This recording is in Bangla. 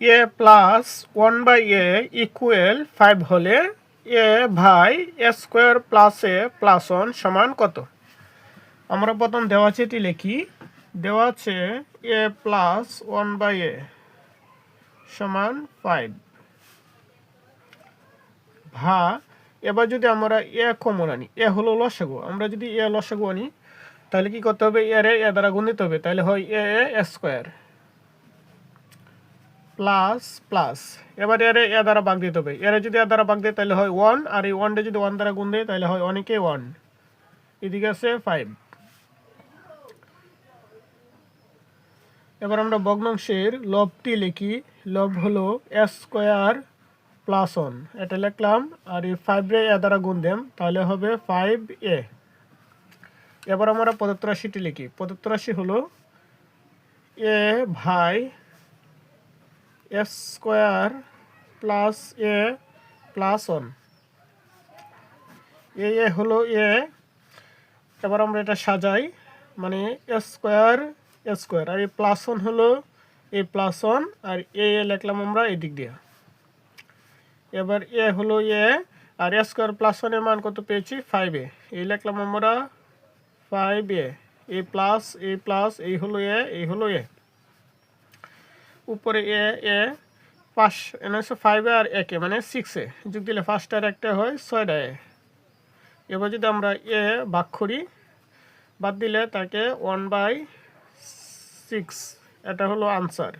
A plus one by A equal five হলে A by A square plus A plus one সমান কত? আমরা প্রথম দেওয়া আছে এটি লিখি। দেওয়া আছে A plus one by A সমান ফাইভ ভা, এবার যদি আমরা এ কমন আনি এ হলো লসাগু। আমরা যদি এ লসাগু আনি, তাহলে কি করতে হবে? এর এ দ্বারা গুণ দিতে হবে। তাহলে হয় A A square plus plus. এবার এর এ দ্বারা ভাগ দিতে হবে। এর যদি এ দ্বারা ভাগ দেয় তাহলে হয় ওয়ান আর এই ওয়ানটা যদি ওয়ান দ্বারা গুণ দেয় তাহলে হয় অনেকে ওয়ান এদিকে আছে ফাইভ এবার আমরা ভগ্নাংশের লবটি লিখি। লব হলো এস স্কোয়ার প্লাস ওয়ান এটা লিখলাম, আর এই ফাইভ রে এ দ্বারা গুণ দেম, তাহলে হবে ফাইভ এ এবার আমরা প্রদত্ত রাশিটি লিখি। প্রদত্ত রাশি হলো A by S square plus A plus one. A A হলো এ। এবার আমরা এটা সাজাই মানে এ স্কোয়ার এ স্কোয়ার। আর এই প্লাস ওয়ান হলো এ প্লাস ওয়ান, আর এ এ লিখলাম আমরা এদিক দিয়ে। এবার এ হলো এ, আর এ স্কোয়ার প্লাস ওয়ানের মান কত পেয়েছি? Five A. এই লিখলাম আমরা five A. A plus A plus, এই হলো এ, এই হলো এ। উপরে এ এ, পাঁচ এনে হচ্ছে ফাইভে আর একে মানে সিক্সে যোগ দিলে ফার্স্ট আর একটা হয় ছয়টা এ। এবার যদি আমরা এ ভাগ করি, বাদ দিলে তাকে ওয়ান বাই সিক্স এটা হলো আনসার